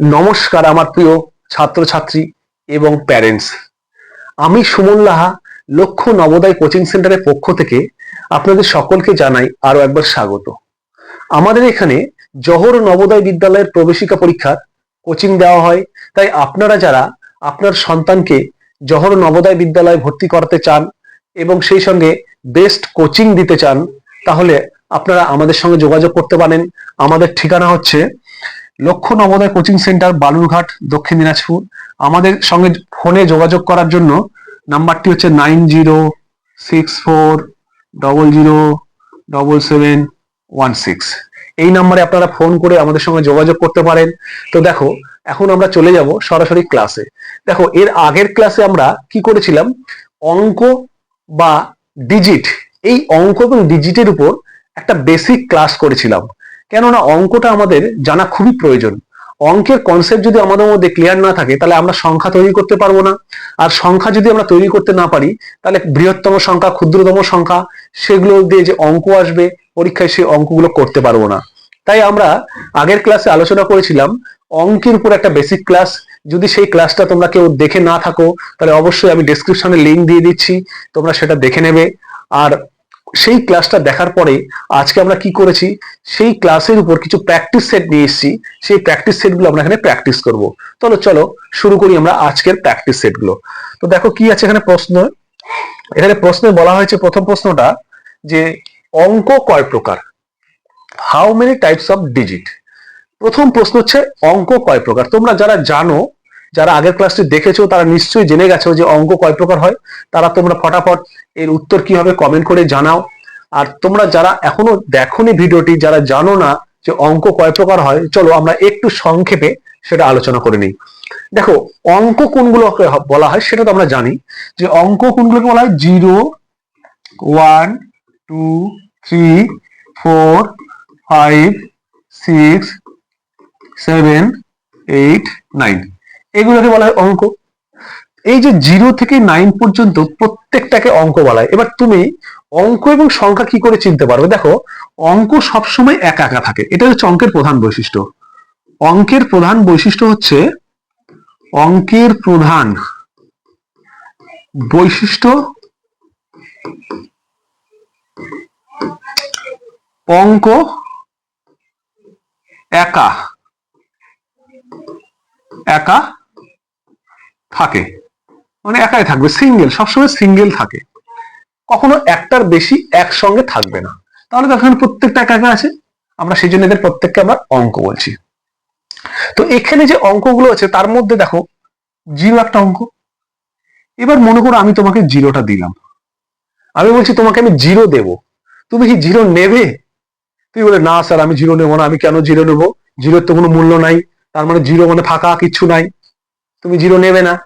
নমস্কার আমার প্রিয় ছাত্রছাত্রী এবং প্যারেন্টস আমি সুমন লাহা, লক্ষ্য নবোদয় কোচিং সেন্টারের পক্ষ থেকে আপনাদের সকলকে জানাই আরও একবার স্বাগত। আমাদের এখানে জহর নবোদয় বিদ্যালয়ের প্রবেশিকা পরীক্ষার কোচিং দেওয়া হয়, তাই আপনারা যারা আপনার সন্তানকে জহর নবোদয় বিদ্যালয়ে ভর্তি করাতে চান এবং সেই সঙ্গে বেস্ট কোচিং দিতে চান, তাহলে আপনারা আমাদের সঙ্গে যোগাযোগ করতে পারেন। আমাদের ঠিকানা হচ্ছে লক্ষ্য নবোদয় কোচিং সেন্টার, বালুরঘাট, দক্ষিণ দিনাজপুর। আমাদের সঙ্গে ফোনে যোগাযোগ করার জন্য নাম্বারটি হচ্ছে nine zero six four double zero double seven one six. এই নাম্বারে আপনারা ফোন করে আমাদের সঙ্গে যোগাযোগ করতে পারেন। তো দেখো, এখন আমরা চলে যাব সরাসরি ক্লাসে দেখো, এর আগের ক্লাসে আমরা কি করেছিলাম? অঙ্ক বা ডিজিট এই অঙ্ক এবং ডিজিটের উপর একটা বেসিক ক্লাস করেছিলাম। কেননা অঙ্কটা আমাদের জানা খুবই প্রয়োজন। অঙ্কের কনসেপ্ট যদি আমাদের মধ্যে ক্লিয়ার না থাকে, তাহলে আমরা সংখ্যা তৈরি করতে পারব না। আর সংখ্যা যদি আমরা তৈরি করতে না পারি, তাহলে বৃহত্তম সংখ্যা, ক্ষুদ্রতম সংখ্যা, সেগুলো দিয়ে যে অঙ্ক আসবে, পরীক্ষায় সেই অঙ্কগুলো করতে পারব না। তাই আমরা আগের ক্লাসে আলোচনা করেছিলাম, অঙ্কের উপর একটা বেসিক ক্লাস যদি সেই ক্লাসটা তোমরা কেউ দেখে না থাকো, তাহলে অবশ্যই আমি ডেসক্রিপশনে লিঙ্ক দিয়ে দিচ্ছি, তোমরা সেটা দেখে নেবে। আর সেই ক্লাসটা দেখার পরে আজকে আমরা কি করেছি? সেই ক্লাসের উপর কিছু প্র্যাকটিস সেট নিয়ে এসেছি। সেই প্র্যাকটিস সেটগুলো আমরা এখানে প্র্যাকটিস করব। চলো চলো শুরু করি আমরা আজকের প্র্যাকটিস সেটগুলো তো দেখো কি আছে এখানে প্রশ্ন। এখানে প্রশ্নে বলা হয়েছে প্রথম প্রশ্নটা যে অঙ্ক কয় প্রকার? How many types of digit প্রথম প্রশ্ন হচ্ছে অঙ্ক কয় প্রকার? তোমরা যারা জানো যারা আগের ক্লাসটি দেখেছ, তারা নিশ্চয়ই জেনে গেছো যে অঙ্ক কয় প্রকার হয়। তারা তোমরা ফটাফট এর উত্তর কি হবে কমেন্ট করে জানাও। আর তোমরা যারা এখনও দেখোনি ভিডিওটি, যারা জানো না যে অঙ্ক কয় প্রকার হয়, চলো আমরা একটু সংক্ষেপে সেটা আলোচনা করে নিই। দেখো, অঙ্ক কোনগুলোকে বলা হয় সেটা তো আমরা জানি। যে অঙ্ক কোনগুলোকে বলা হয়? Zero, one, two, three, four, five, six, seven, eight, nine. এগুলোকে বলা হয় অঙ্ক। এই যে জিরো থেকে নাইন পর্যন্ত প্রত্যেকটাকে অঙ্ক বলা হয়। এবার তুমি অঙ্ক এবং সংখ্যা কি করে চিনতে পারবে? দেখো, অঙ্ক সবসময় একা একা থাকে। এটা হচ্ছে অঙ্কের প্রধান বৈশিষ্ট্য। অঙ্কের প্রধান বৈশিষ্ট্য হচ্ছে অঙ্কের প্রধান বৈশিষ্ট্য অঙ্ক একা একা থাকে। মানে একাই থাকবে সিঙ্গেল সবসময় সিঙ্গেল থাকে। কখনো একটার বেশি একসঙ্গে থাকবে না। তাহলে তো এখানে প্রত্যেকটা একা একা আছে। আমরা সেই জন্য এদের প্রত্যেককে আমরা অঙ্ক বলছি। তো এখানে যে অঙ্কগুলো আছে, তার মধ্যে দেখো, জিরো একটা অঙ্ক। এবার মনে করো আমি তোমাকে জিরোটা দিলাম। আমি বলছি তোমাকে আমি জিরো দেব। তুমি কি জিরো নেবে? তুই বলে, না স্যার, আমি জিরো নেব না। আমি কেন জিরো নেব? জিরোর তো কোনো মূল্য নাই। তার মানে জিরো মানে ফাঁকা, কিচ্ছু নাই। তুমি জিরো নেবে না।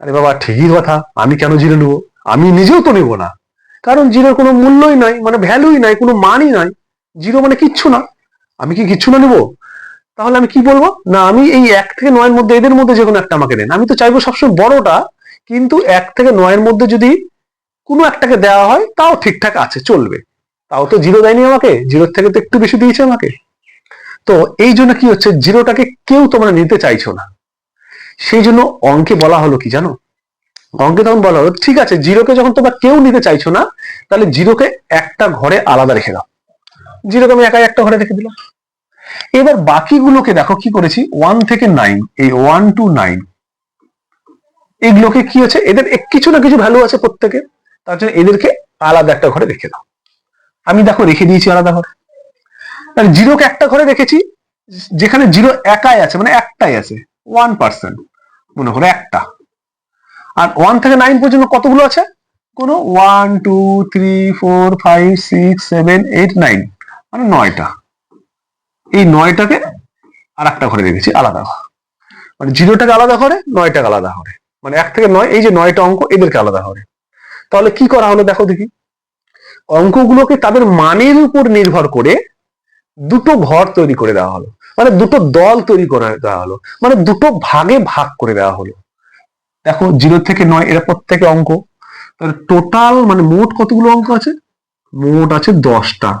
আরে বাবা, ঠিকই কথা। আমি কেন জিরো নেব? আমি নিজেও তো নেব না। কারণ জিরোর কোনো মূল্যই নাই মানে ভ্যালুই নাই, কোনো মানই নাই। জিরো মানে কিচ্ছু না। আমি কি কিচ্ছু না নেব? তাহলে আমি কি বলব? না, আমি এই এক থেকে নয়ের মধ্যে, এদের মধ্যে যে কোনো একটা আমাকে দেন। আমি তো চাইব সবসময় বড়টা, কিন্তু এক থেকে নয়ের মধ্যে যদি কোনো একটাকে দেওয়া হয়, তাও ঠিকঠাক আছে, চলবে। তাও তো জিরো দেয়নি আমাকে। জিরোর থেকে তো একটু বেশি দিয়েছে আমাকে। তো এই জন্য কি হচ্ছে, জিরোটাকে কেউ তোমরা নিতে চাইছো না। সেই জন্য অঙ্কে বলা হলো কি জানো? অঙ্কে তখন বলা হলো, ঠিক আছে, জিরোকে যখন তোমরা কেউ নিতে চাইছো না, তাহলে জিরোকে একটা ঘরে আলাদা রেখে দাও। জিরোকে আমি একাই একটা ঘরে রেখে দিলাম। এবার বাকিগুলোকে দেখো কি করেছি? ওয়ান থেকে নাইন এই ওয়ান টু নাইন এগুলোকে কি আছে এদের কিছু না কিছু ভ্যালু আছে প্রত্যেকে তার জন্য এদেরকে আলাদা একটা ঘরে রেখে দাও। আমি দেখো রেখে দিয়েছি আলাদা ঘরে। জিরোকে একটা ঘরে রেখেছি, যেখানে জিরো একাই আছে মানে একটাই আছে ওয়ান পার্সেন্ট মনে করো একটা। আর ওয়ান থেকে নাইন পর্যন্ত কতগুলো আছে? কোনো one two three four five six seven eight nine মানে নয়টা। এই নয়টাকে আর একটা ঘরে রেখেছি আলাদা মানে জিরোটাকে আলাদা ঘরে, নয়টাকে আলাদা ঘরে। মানে এক থেকে নয়, এই যে নয়টা অঙ্ক, এদেরকে আলাদা ঘরে। তাহলে কি করা হলো দেখো দেখি। অঙ্কগুলোকে তাদের মানের উপর নির্ভর করে দুটো ঘর তৈরি করে দেওয়া হলো। মানে দুটো দল তৈরি করে দেওয়া হলো। মানে দুটো ভাগে ভাগ করে দেওয়া হলো। দেখো, জিরো থেকে নয়, এরা প্রত্যেকে অঙ্ক। তাহলে টোটাল মানে মোট কতগুলো অঙ্ক আছে? মোট আছে দশটা।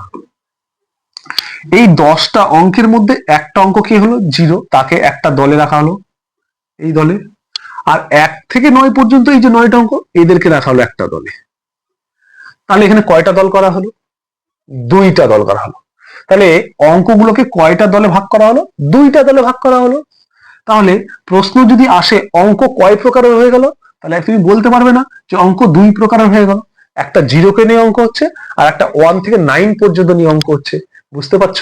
এই দশটা অঙ্কের মধ্যে একটা অঙ্ক কি হলো? জিরো। তাকে একটা দলে রাখা হলো। এই দলে। আর এক থেকে নয় পর্যন্ত এই যে নয়টা অঙ্ক, এদেরকে রাখা হলো একটা দলে। তাহলে এখানে কয়টা দল করা হলো? দুইটা দল করা হলো। তাহলে অঙ্কগুলোকে কয়টা দলে ভাগ করা হলো? দুইটা দলে ভাগ করা হলো। তাহলে প্রশ্ন যদি আসে অঙ্ক কয় প্রকারের হয়ে গেল, তাহলে তুমি বলতে পারবে না যে অঙ্ক দুই প্রকারের হয়ে গেল। একটা জিরোকে নিয়ে অঙ্ক হচ্ছে, আর একটা ওয়ান থেকে নাইন পর্যন্ত নিয়ে অঙ্ক হচ্ছে। বুঝতে পারছ?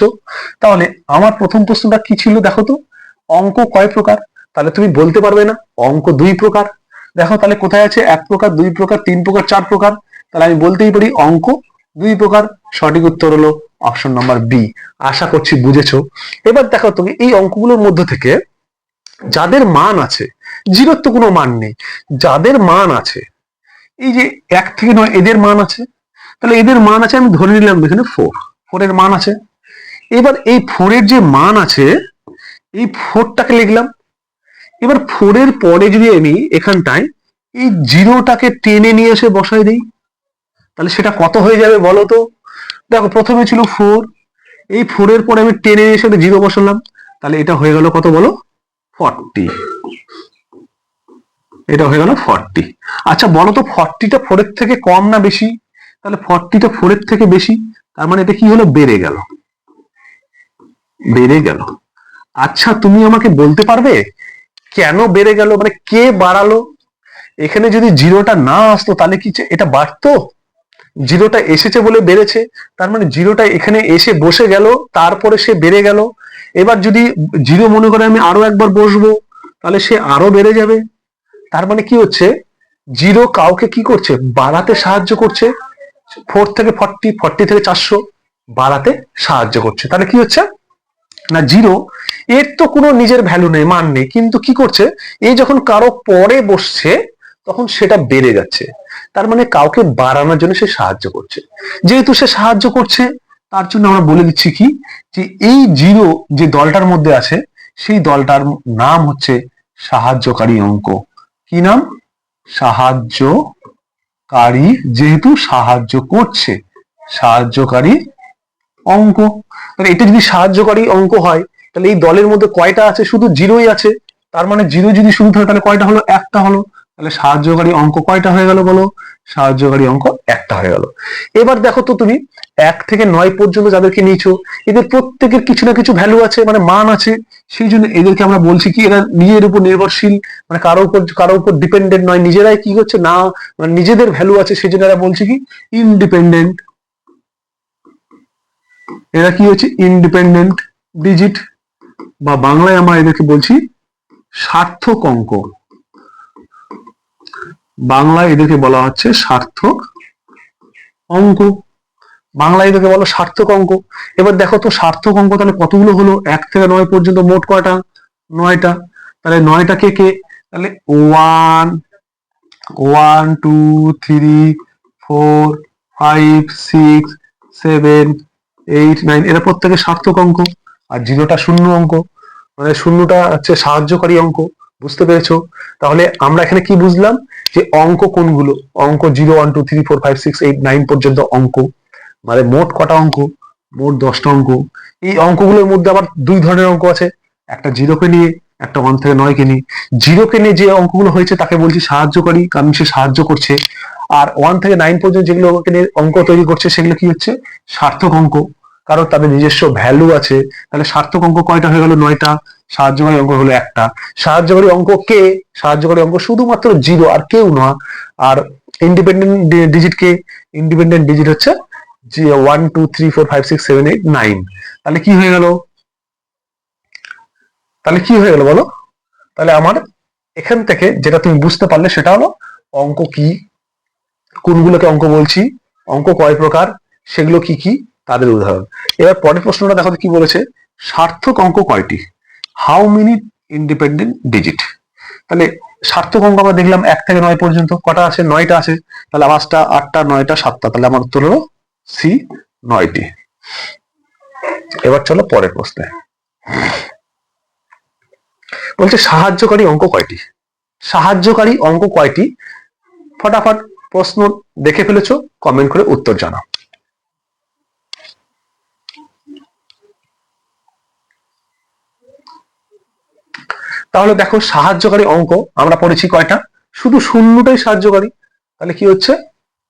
তাহলে আমার প্রথম প্রশ্নটা কি ছিল দেখো তো? অঙ্ক কয় প্রকার? তাহলে তুমি বলতে পারবে না, অঙ্ক দুই প্রকার। দেখো তাহলে কোথায় আছে? এক প্রকার, দুই প্রকার, তিন প্রকার, চার প্রকার? তাহলে আমি বলতেই পারি অঙ্ক দুই প্রকার। সঠিক উত্তর হলো অপশন নাম্বার বি আশা করছি বুঝেছ। এবার দেখো তুমি, এই অঙ্কগুলোর মধ্যে থেকে যাদের মান আছে, জিরোর তো কোনো মান নেই, যাদের মান আছে, এই যে এক থেকে নয়, এদের মান আছে, তাহলে এদের মান আছে আমি ধরে নিলাম এখানে ফোর ফোরের মান আছে। এবার এই ফোরের যে মান আছে, এই ফোরটাকে লিখলাম। এবার ফোরের পরে যদি আমি এখানটায় এই জিরোটাকে টেনে নিয়ে এসে বসাই দিই, তাহলে সেটা কত হয়ে যাবে বলো তো? দেখো, প্রথমে ছিল ফোর এই ফোরের পরে আমি টেনে এসে একটা জিরো বসালাম। তাহলে এটা হয়ে গেল কত বলো? ফর্টি এটা হয়ে গেল ফর্টি আচ্ছা বলো তো ফর্টিটা ফোরের থেকে কম না বেশি? তাহলে ফর্টিটা ফোরের থেকে বেশি? তার মানে এটা কি হলো? বেড়ে গেল। বেড়ে গেল। আচ্ছা তুমি আমাকে বলতে পারবে? কেন বেড়ে গেল? মানে কে বাড়ালো? এখানে যদি জিরোটা না আসতো, তাহলে কি এটা বাড়তো? জিরোটা এসেছে বলে বেড়েছে, তার মানে জিরোটা এখানে এসে বসে গেল, তারপরে সে বেড়ে গেল। এবার যদি জিরো মনে করে আমি আরও একবার বসবো, তাহলে সে আরও বেড়ে যাবে। তার মানে কি হচ্ছে? জিরো কাউকে কি করছে? বাড়াতে সাহায্য করছে। ফোর থেকে ফর্টি ফর্টি থেকে চারশো বাড়াতে সাহায্য করছে। তাহলে কি হচ্ছে? না, জিরো, এর তো কোনো নিজের ভ্যালু নেই, মান নেই। কিন্তু কি করছে? এই যখন কারও পরে বসছে তখন সেটা বেড়ে যাচ্ছে। তার মানে কাউকে বাড়ানোর জন্য সে সাহায্য করছে। যেহেতু সে সাহায্য করছে, তার জন্য আমরা বলে দিচ্ছি কি? যে এই জিরো যে দলটার মধ্যে আছে, সেই দলটার নাম হচ্ছে সাহায্যকারী অঙ্ক। কি নাম? সাহায্যকারী, যেহেতু সাহায্য করছে, সাহায্যকারী অঙ্ক। তাহলে এটা যদি সাহায্যকারী অঙ্ক হয়, তাহলে এই দলের মধ্যে কয়টা আছে? শুধু জিরোই আছে। তার মানে জিরো যদি শুরু থাকে, তাহলে কয়টা হলো? একটা হলো। তাহলে সাহায্যকারী অঙ্ক কয়টা হয়ে গেল বলো? সাহায্যকারী অঙ্ক একটা হয়ে গেল। এবার দেখো তো তুমি, এক থেকে নয় পর্যন্ত যাদেরকে নিয়েছো, এদের প্রত্যেকের কিছু না কিছু ভ্যালু আছে মানে মান আছে, সেই জন্য এদেরকে আমরা বলছি কি, এরা নিজের উপর নির্ভরশীল মানে কারও উপর কারও উপর ডিপেন্ডেন্ট নয়, নিজেরাই কি হচ্ছে না মানে নিজেদের ভ্যালু আছে, সেই জন্য এরা বলছি কি ইনডিপেন্ডেন্ট এরা কি হচ্ছে ইনডিপেন্ডেন্ট ডিজিট বা বাংলায় আমরা এদেরকে বলছি সার্থক অঙ্ক। বাংলায় এদেরকে বলা হচ্ছে সার্থক অঙ্ক। বাংলায় এদেরকে বলো সার্থক অঙ্ক। এবার দেখো তো সার্থক অঙ্ক তাহলে কতগুলো হলো? এক থেকে নয় পর্যন্ত মোট কয়টা? নয়টা। তাহলে নয়টা কে কে? তাহলে one one two three four five six seven eight nine এরা প্রত্যেকে সার্থক অঙ্ক। আর জিরোটা শূন্য অঙ্ক। মানে শূন্যটা হচ্ছে সাহায্যকারী অঙ্ক। বুঝতে পেরেছ? তাহলে আমরা এখানে কি বুঝলাম? যে অঙ্ক কোনগুলো? অঙ্ক zero one two three four five six eight nine পর্যন্ত অঙ্ক। মানে মোট কটা অঙ্ক? মোট দশটা অঙ্ক। এই অঙ্কগুলোর মধ্যে আবার দুই ধরনের অঙ্ক আছে। একটা জিরোকে নিয়ে, একটা ওয়ান থেকে নয়কে নিয়ে। জিরোকে নিয়ে যে অঙ্কগুলো হয়েছে, তাকে বলছি সাহায্যকারী কারণ সে সাহায্য করছে। আর ওয়ান থেকে নাইন পর্যন্ত যেগুলো নিয়ে অঙ্ক তৈরি করছে, সেগুলো কি হচ্ছে? সার্থক অঙ্ক। কারণ তাদের নিজস্ব ভ্যালু আছে। তাহলে সার্থক অঙ্ক কয়টা হয়ে গেল? নয়টা। সাহায্যকারী অঙ্ক হলো একটা। সাহায্যকারী অঙ্ক কে? সাহায্যকারী অঙ্ক শুধুমাত্র জিরো আর কেউ নয়। আর ইন্ডিপেন্ডেন্ট ডিজিট কে? ইন্ডিপেন্ডেন্ট ডিজিট হচ্ছে one two three four five six seven eight nine তাহলে কি হয়ে গেল? তাহলে কি হয়ে গেল বলো? তাহলে আমার এখান থেকে যেটা তুমি বুঝতে পারলে সেটা হলো অঙ্ক কি? কোনগুলোকে অঙ্ক বলছি? অঙ্ক কয় প্রকার? সেগুলো কি কি? তাদের উদাহরণ। এবার পরের প্রশ্নটা দেখো কি বলেছে? সার্থক অঙ্ক কয়টি? হাউ মেনি ইন্ডিপেন্ডেন্ট ডিজিট তাহলে সার্থক অঙ্ক আমরা দেখলাম এক থেকে নয় পর্যন্ত। কটা আছে নয়টা আছে তাহলে পাঁচটা, আটটা, নয়টা, সাতটা। তাহলে আমার উত্তর হলো সি নয়টি। এবার চলো পরের প্রশ্নে। বলছে সাহায্যকারী অঙ্ক কয়টি? সাহায্যকারী অঙ্ক কয়টি? ফটাফট প্রশ্ন দেখে ফেলেছো কমেন্ট করে উত্তর জানাও। তাহলে দেখো সাহায্যকারী অঙ্ক, আমরা পড়েছি কয়টা? শুধু শূন্যটাই সাহায্যকারী। তাহলে কি হচ্ছে?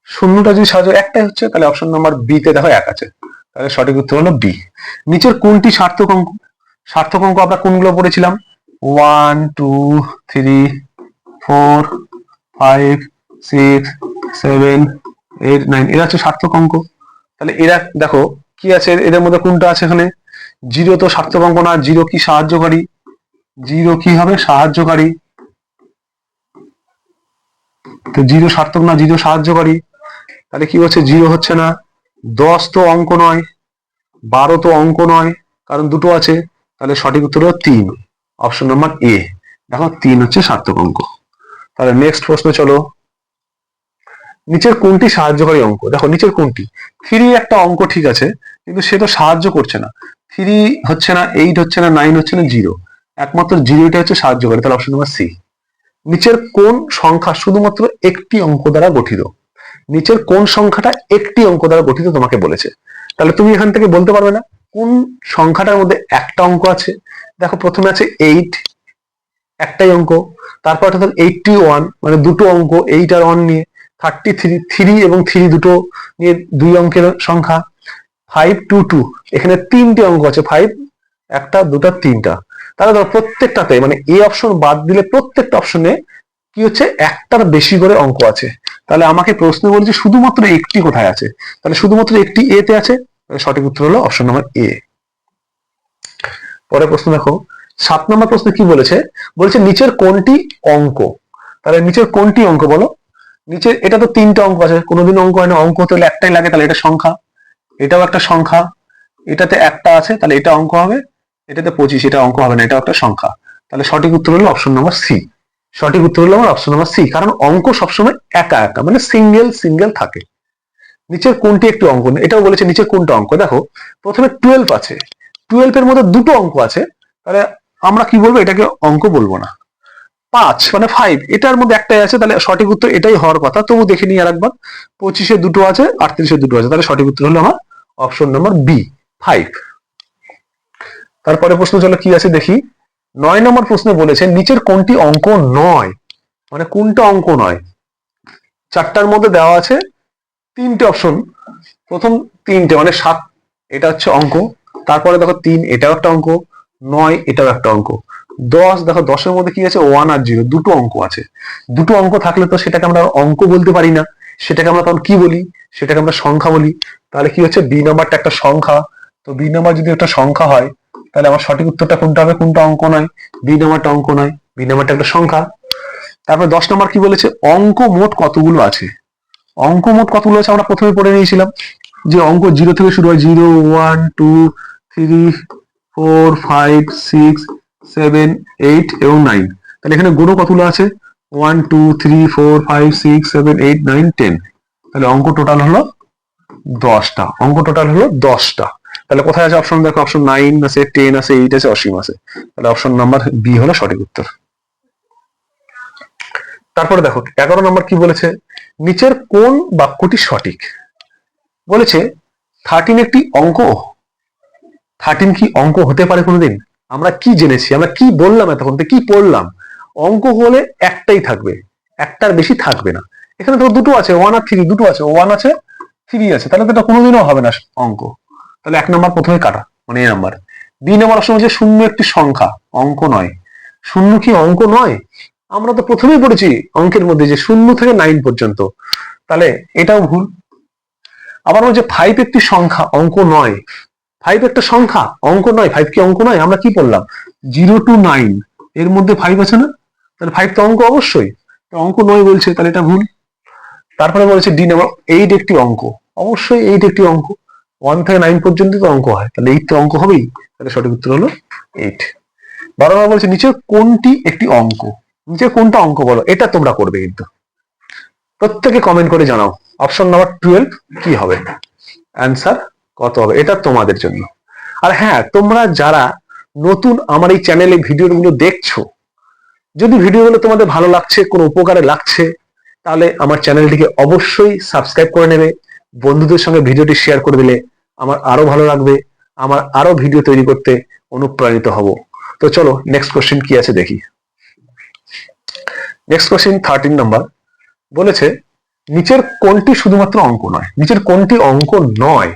শূন্যটা যদি সাহায্য, একটাই হচ্ছে, তাহলে অপশন নাম্বার বি তে দেখো এক আছে। তাহলে সঠিক উত্তর হলো বি নিচের কোনটি সার্থক অঙ্ক? সার্থক অঙ্ক আমরা কোনগুলো পড়েছিলাম? One two three four five six seven eight nine এরা হচ্ছে সার্থক অঙ্ক। তাহলে এরা, দেখো, কি আছে? এদের মধ্যে কোনটা আছে এখানে? জিরো তো সার্থক অঙ্ক না জিরো কি সাহায্যকারী? জিরো কি হবে? সাহায্যকারী। তো জিরো সার্থক না, জিরো সাহায্যকারী? তাহলে কি হচ্ছে? জিরো হচ্ছে না। দশ তো অঙ্ক নয়, বারো তো অঙ্ক নয়, কারণ দুটো আছে। তাহলে সঠিক উত্তর হলো তিন অপশন নাম্বার এ দেখো, তিন হচ্ছে সার্থক অঙ্ক। তাহলে নেক্সট প্রশ্ন চলো। নিচের কোনটি সাহায্যকারী অঙ্ক? দেখো, নিচের কোনটি? থ্রি একটা অঙ্ক ঠিক আছে, কিন্তু সে তো সাহায্য করছে না। থ্রি হচ্ছে না এইট হচ্ছে না নাইন হচ্ছে না জিরো একমাত্র জিরোটা হচ্ছে সাহায্য করে, তাহলে অপশন নাম্বার সি নিচের কোন সংখ্যা শুধুমাত্র একটি অঙ্ক দ্বারা গঠিত? নিচের কোন সংখ্যাটা একটি অঙ্ক দ্বারা গঠিত তোমাকে বলেছে? তাহলে তুমি এখান থেকে বলতে পারবে না, কোন সংখ্যাটার মধ্যে একটা অঙ্ক আছে? দেখো প্রথমে আছে এইট একটাই অঙ্ক, তারপর অর্থাৎ এইটটি ওয়ান মানে দুটো অঙ্ক এইট আর ওয়ান নিয়ে থার্টি থ্রি থ্রি এবং থ্রি দুটো নিয়ে দুই অঙ্কের সংখ্যা ফাইভ টু টু এখানে তিনটে অঙ্ক আছে ফাইভ একটা, দুটা, তিনটা। তাহলে ধরো প্রত্যেকটাতে মানে এ অপশন বাদ দিলে প্রত্যেকটা অপশনে কি হচ্ছে? একটার বেশি করে অঙ্ক আছে। তাহলে আমাকে প্রশ্ন বলছে শুধুমাত্র একটি কোথায় আছে? তাহলে শুধুমাত্র একটি এ তে আছে? সঠিক উত্তর হলো অপশন নাম্বার এ পরের প্রশ্ন দেখো। সাত নম্বর প্রশ্ন কি বলেছে? বলেছে নিচের কোনটি অঙ্ক? তাহলে নিচের কোনটি অঙ্ক বলো? নিচের, এটা তো তিনটা অঙ্ক আছে। কোনোদিন অঙ্ক হয় না। অঙ্ক হতে হলে একটাই লাগে, তাহলে এটা সংখ্যা। এটাও একটা সংখ্যা। এটাতে একটা আছে, তাহলে এটা অঙ্ক হবে। এটাতে পঁচিশ, এটা অঙ্ক হবে না, এটা একটা সংখ্যা। তাহলে সঠিক উত্তর হলো অপশন নাম্বার সি সঠিক উত্তর হলো আমার অপশন নাম্বার সি কারণ অঙ্ক সবসময় একা একা মানে সিঙ্গেল সিঙ্গেল থাকে। নিচের কোনটি একটি অঙ্ক এটাও বলেছে নিচের কোনটা অঙ্ক। দেখো, প্রথমে টুয়েলভ আছে। টুয়েলভ এর মধ্যে দুটো অঙ্ক আছে, তাহলে আমরা কি বলব? এটাকে অঙ্ক বলব না। পাঁচ মানে ফাইভ এটার মধ্যে একটাই আছে, তাহলে সঠিক উত্তর এটাই হওয়ার কথা। তবু দেখে নিই আর একবার। পঁচিশে দুটো আছে, আটত্রিশে দুটো আছে, তাহলে সঠিক উত্তর হলো আমার অপশন নাম্বার বি ফাইভ তারপরে প্রশ্ন চলো, কি আছে দেখি? নয় নম্বর প্রশ্নে বলেছে নিচের কোনটি অঙ্ক নয়? মানে কোনটা অঙ্ক নয়? চারটার মধ্যে দেওয়া আছে তিনটে অপশন প্রথম তিনটে মানে সাত, এটা হচ্ছে অঙ্ক। তারপরে দেখো তিন, এটাও একটা অঙ্ক। নয়, এটাও একটা অঙ্ক। দশ, দেখো দশের মধ্যে কি আছে? ওয়ান আর জিরো দুটো অঙ্ক আছে। দুটো অঙ্ক থাকলে তো সেটাকে আমরা অঙ্ক বলতে পারি না। সেটাকে আমরা তখন কি বলি? সেটাকে আমরা সংখ্যা বলি। তাহলে কি হচ্ছে? বি নাম্বারটা একটা সংখ্যা। তো বি নাম্বার যদি একটা সংখ্যা হয় তাহলে আমার সঠিক উত্তরটা কোনটা হবে? কোনটা অঙ্ক নয়? বি নাম্বারটা অঙ্ক নয়। বি নাম্বারটা একটা সংখ্যা। তারপরে দশ নম্বর কি বলেছে? অঙ্ক মোট কতগুলো আছে? অঙ্ক মোট কতগুলো আছে আমরা প্রথমে পড়ে নিয়েছিলাম। যে অঙ্ক জিরো থেকে শুরু হয় zero, one, two, three, four, five, six, seven, eight এবং নাইন। তাহলে এখানে গুণও কতগুলো আছে? One, two, three, four, five, six, seven, eight, nine, ten. তাহলে অঙ্ক টোটাল হলো দশটা। অঙ্ক টোটাল হলো দশটা। তাহলে কোথায় আছে অপশন দেখো অপশন নাইন আছে টেন আছে এইট আছে, অসীম আছে। তাহলে অপশন নাম্বার বি হলো সঠিক উত্তর। তারপরে দেখো, এগারো নম্বর কি বলেছে? নিচের কোন বাক্যটি সঠিক? বলেছে থার্টিন একটি অঙ্ক। থার্টিন কি অঙ্ক হতে পারে কোনোদিন? আমরা কি জেনেছি? আমরা কি বললাম এতক্ষণ কি পড়লাম? অঙ্ক হলে একটাই থাকবে। একটার বেশি থাকবে না। এখানে তো দুটো আছে ওয়ান আর থ্রি দুটো আছে ওয়ান আছে থ্রি আছে। তাহলে তো এটা কোনোদিনও হবে না অঙ্ক। তাহলে এক নাম্বার প্রথমে কাটা মানে A number. B number option হচ্ছে শূন্য একটি সংখ্যা, অঙ্ক নয়। শূন্য কি অঙ্ক নয়? আমরা তো প্রথমেই পড়েছি অঙ্কের মধ্যে যে শূন্য থেকে নাইন পর্যন্ত। তাহলে এটাও ভুল। আবার বলছে ফাইভ একটি সংখ্যা, অঙ্ক নয়। ফাইভ একটা সংখ্যা, অঙ্ক নয়। ফাইভ কি অঙ্ক নয়? আমরা কি বললাম জিরো টু নাইন এর মধ্যে ফাইভ আছে না? তাহলে ফাইভ তো অঙ্ক অবশ্যই। অঙ্ক নয় বলছে, তাহলে এটা ভুল। তারপরে বলেছে ডি নাম্বার এইট একটি অঙ্ক। অবশ্যই এইট একটি অঙ্ক। ওয়ান থেকে নাইন পর্যন্ত তো অঙ্ক হয়। তাহলে এইট তো অঙ্ক হবেই। তাহলে সঠিক উত্তর হলো এইট বারো নম্বর বলছে, নিচে কোনটি একটি অঙ্ক? নিচে কোনটা অঙ্ক বলো? এটা তোমরা করবে কিন্তু। প্রত্যেকে কমেন্ট করে জানাও। অপশন নাম্বার টুয়েলভ কি হবে? অ্যান্সার কত হবে? এটা তোমাদের জন্য। আর হ্যাঁ তোমরা যারা নতুন আমার এই চ্যানেলে ভিডিও ভিডিওগুলো দেখছ, যদি ভিডিওগুলো তোমাদের ভালো লাগছে, কোনো উপকারে লাগছে, তাহলে আমার চ্যানেলটিকে অবশ্যই সাবস্ক্রাইব করে নেবে। বন্ধুদের সঙ্গে ভিডিওটি শেয়ার করে দিলে আমার আরও ভালো লাগবে, আমার আরও ভিডিও তৈরি করতে অনুপ্রাণিত হব। তো চলো নেক্সট কোশ্চেন কি আছে দেখি। নেক্সট কোশ্চিন থার্টিন নাম্বার বলেছে, নিচের কোনটি শুধুমাত্র অঙ্ক নয়? নিচের কোনটি অঙ্ক নয়?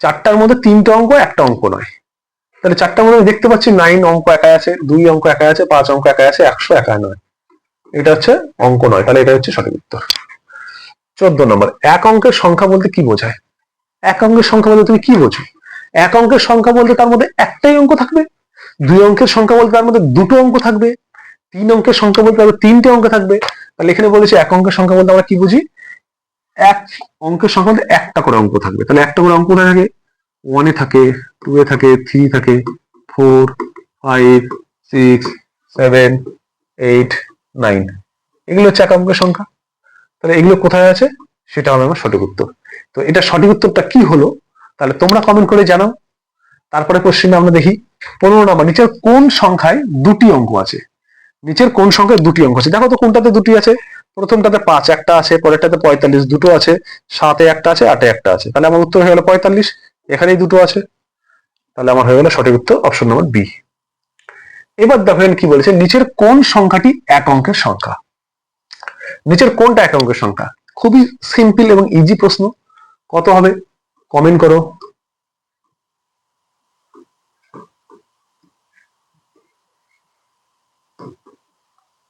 চারটার মধ্যে তিনটে অঙ্ক, একটা অঙ্ক নয়। তাহলে চারটার মধ্যে দেখতে পাচ্ছি নাইন অঙ্ক একাই আছে, দুই অঙ্ক একাই আছে, পাঁচ অঙ্ক একাই আছে, একশো একা নয়। এটা হচ্ছে অঙ্ক নয়, তাহলে এটা হচ্ছে সঠিক উত্তর। চোদ্দ নম্বর, এক অঙ্কের সংখ্যা বলতে কি বোঝায়? এক অঙ্কের সংখ্যা বলতে তুমি কি বোঝো? এক অঙ্কের সংখ্যা বলতে তার মধ্যে একটাই অঙ্ক থাকবে, দুই অঙ্কের সংখ্যা বলতে তার মধ্যে দুটো অঙ্ক থাকবে, তিন অঙ্কের সংখ্যা বলতে তার তিনটে অঙ্ক থাকবে। তাহলে এখানে বলেছে এক অঙ্কের সংখ্যা বলতে আমরা কি বুঝি? এক অঙ্কের সংখ্যা বলতে একটা করে অঙ্ক থাকবে। তাহলে একটা করে অঙ্ক কোথায় থাকে? ওয়ানে থাকে টু এ থাকে থ্রি থাকে four five six seven eight nine এগুলো হচ্ছে এক অঙ্কের সংখ্যা। তাহলে এগুলো কোথায় আছে? সেটা হবে আমার সঠিক উত্তর। তো এটা সঠিক উত্তরটা কি হলো? তাহলে তোমরা কমেন্ট করে জানাও। তারপরে কোশ্চেনে আমরা দেখি, পনেরো নম্বর, নিচের কোন সংখ্যায় দুটি অঙ্ক আছে? নিচের কোন সংখ্যায় দুটি অঙ্ক আছে? দেখো তো কোনটাতে দুটি আছে? প্রথমটাতে পাঁচ একটা আছে, পরেরটাতে পঁয়তাল্লিশ দুটো আছে, সাতে একটা আছে, আটে একটা আছে। তাহলে আমার উত্তর হয়ে গেল পঁয়তাল্লিশ, এখানেই দুটো আছে। তাহলে আমার হয়ে গেল সঠিক উত্তর অপশন নম্বর বি এবার দেখেন কি বলেছে, নিচের কোন সংখ্যাটি এক অঙ্কের সংখ্যা? নিচের কোনটা এক অঙ্কের সংখ্যা? খুবই সিম্পল এবং ইজি প্রশ্ন। কত হবে? কমেন্ট করো।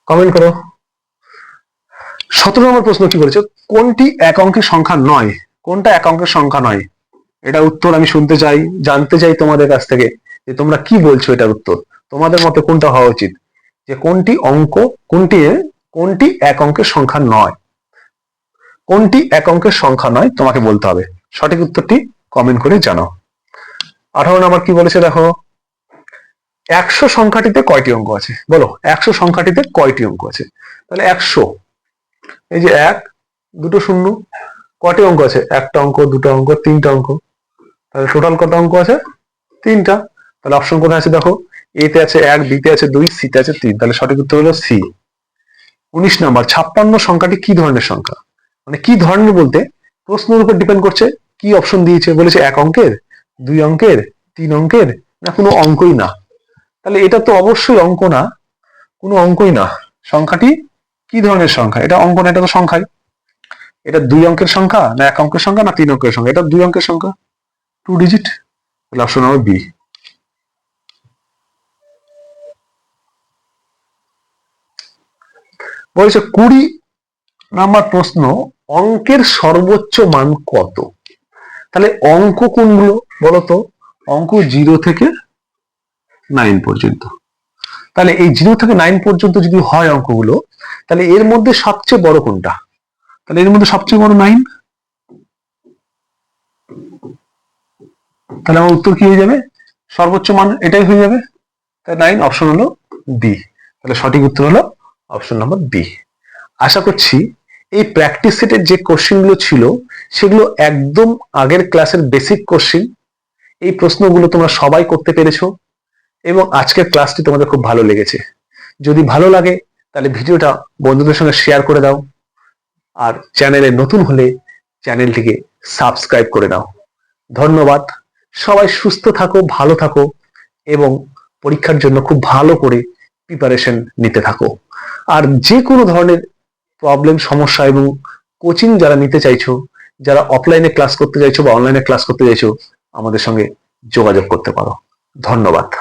কমেন্ট করো। সতেরো নম্বর প্রশ্ন কি বলেছে? কোনটি এক অঙ্কের সংখ্যা নয়? কোনটা এক অঙ্কের সংখ্যা নয়? এটা উত্তর আমি শুনতে চাই, জানতে চাই তোমাদের কাছ থেকে যে তোমরা কি বলছো এটার উত্তর। তোমাদের মতে কোনটা হওয়া উচিত? যে কোনটি অঙ্ক, কোনটি কোনটি এক অঙ্কের সংখ্যা নয়? কোনটি এক অঙ্কের সংখ্যা নয়? তোমাকে বলতে হবে। সঠিক উত্তরটি কমেন্ট করে জানাও। আঠারো নম্বর কি বলেছে দেখো? একশো সংখ্যাটিতে কয়টি অঙ্ক আছে? বলো, একশো সংখ্যাটিতে কয়টি অঙ্ক আছে? তাহলে একশো। এই যে এক, দুটো শূন্য, কয়টি অঙ্ক আছে? একটা অঙ্ক, দুটো অঙ্ক, তিনটা অঙ্ক। তাহলে টোটাল কত অঙ্ক আছে? তিনটা। তাহলে অপশন কোথায় আছে দেখো? এতে আছে এক, বিতে আছে দুই, সিতে আছে তিন। তাহলে সঠিক উত্তর হলো সি। উনিশ নাম্বার, ছাপ্পান্ন সংখ্যাটি কি ধরনের সংখ্যা? মানে কি ধরনের বলতে? প্রশ্নের উপর ডিপেন্ড করছে কি অপশন দিয়েছে, বলেছে এক অঙ্কের, দুই অঙ্কের, তিন অঙ্কের, না কোনো অঙ্কই না। তাহলে এটা তো অবশ্যই অঙ্ক না, কোনো অঙ্কই না। সংখ্যাটি কি ধরনের সংখ্যা? এটা অঙ্ক না, এটা তো সংখ্যাই। এটা দুই অঙ্কের সংখ্যা, না এক অঙ্কের সংখ্যা, না তিন অঙ্কের সংখ্যা? এটা দুই অঙ্কের সংখ্যা। টু ডিজিট তাহলে অপশন নম্বর বি বলেছে, কুড়ি নাম্বার প্রশ্ন, অঙ্কের সর্বোচ্চ মান কত? তাহলে অঙ্ক কোনগুলো বলতো? অঙ্ক জিরো থেকে নাইন পর্যন্ত। তাহলে এই জিরো থেকে নাইন পর্যন্ত যদি হয় অঙ্কগুলো, তাহলে এর মধ্যে সবচেয়ে বড় কোনটা? তাহলে এর মধ্যে সবচেয়ে বড় নাইন? তাহলে আমার উত্তর কি হয়ে যাবে? সর্বোচ্চ মান এটাই হয়ে যাবে। তাই নাইন, অপশন হলো বি তাহলে সঠিক উত্তর হলো অপশন নাম্বার বি আশা করছি এই প্র্যাকটিস সেটের যে কোশ্চেনগুলো ছিল, সেগুলো একদম আগের ক্লাসের বেসিক কোশ্চেন এই প্রশ্নগুলো তোমরা সবাই করতে পেরেছ এবং আজকের ক্লাসটি তোমাদের খুব ভালো লেগেছে। যদি ভালো লাগে, তাহলে ভিডিওটা বন্ধুদের সঙ্গে শেয়ার করে দাও আর চ্যানেলে নতুন হলে চ্যানেলটিকে সাবস্ক্রাইব করে দাও। ধন্যবাদ। সবাই সুস্থ থাকো, ভালো থাকো এবং পরীক্ষার জন্য খুব ভালো করে প্রিপারেশন নিতে থাকো। আর যে কোনো ধরনের প্রবলেম সমস্যা এবং কোচিং যারা নিতে চাইছো, যারা অফলাইনে ক্লাস করতে চাইছো বা অনলাইনে ক্লাস করতে চাইছো, আমাদের সঙ্গে যোগাযোগ করতে পারো। ধন্যবাদ।